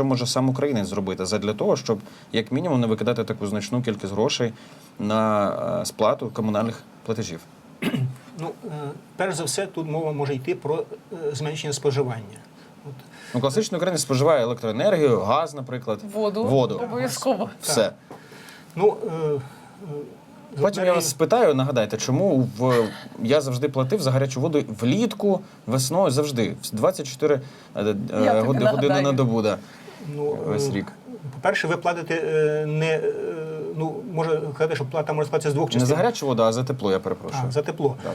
що може сам українець зробити задля того, щоб як мінімум не викидати таку значну кількість грошей на е, сплату комунальних платежів? Ну, е, перш за все, тут мова може йти про е, зменшення споживання. Ну, класичний українець споживає електроенергію, газ, наприклад, Воду, воду. обов'язково. Все. Ну, е, Потім я вас спитаю, нагадайте, чому в я завжди платив за гарячу воду влітку, весною завжди. 24 е, е, години нагадаю. на добу. Да. Ну, весь е, рік. По-перше, ви платите е, не е, ну, може казати, що плата може складатися з двох частин. Не за гарячу воду, а за тепло, я перепрошую. А, за тепло. Так.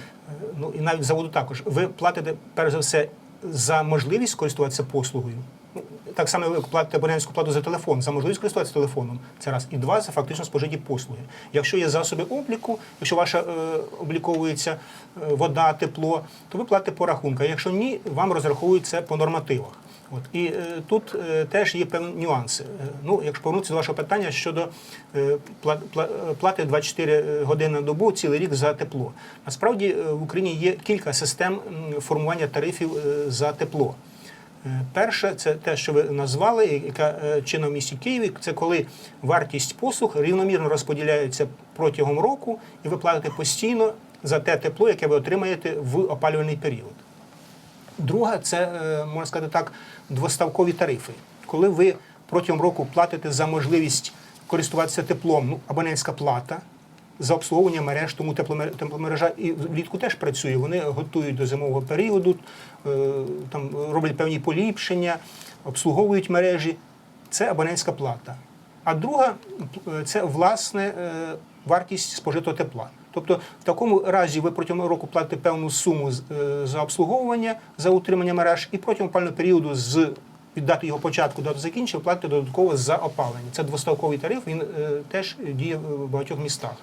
Ну і навіть за воду також. Ви платите перш за все за можливість користуватися послугою. Ну, Так само ви платите абонентську плату за телефон, за можливість користуватися телефоном. Це раз. І два, це фактично спожиті послуги. Якщо є засоби обліку, якщо ваша е, обліковується вода, тепло, то ви платите по рахунку. А Якщо ні, вам розраховують це по нормативах. От. І е, тут е, теж є певні нюанси. Е, ну, якщо повернутися до вашого питання щодо е, пла- пла- е, плати 24 години на добу цілий рік за тепло. Насправді е, в Україні є кілька систем формування тарифів е, за тепло. Е, Перше, це те, що ви назвали, яка е, чинна в місті Києві. Це коли вартість послуг рівномірно розподіляється протягом року, і ви платите постійно за те тепло, яке ви отримаєте в опалювальний період. Друга це, е, можна сказати так, двоставкові тарифи. Коли ви протягом року платите за можливість користуватися теплом, ну, абонентська плата за обслуговування мереж, тому тепломережа і влітку теж працює. Вони готують до зимового періоду, е, там роблять певні поліпшення, обслуговують мережі. Це абонентська плата. А друга е, це власне вартість спожитого тепла. Тобто, в такому разі ви протягом року платите певну суму е, за обслуговування, за утримання мереж, і протягом опального періоду з від дати його початку до закінчення платите додатково за опалення. Це двоставковий тариф, він е, теж діє в багатьох містах.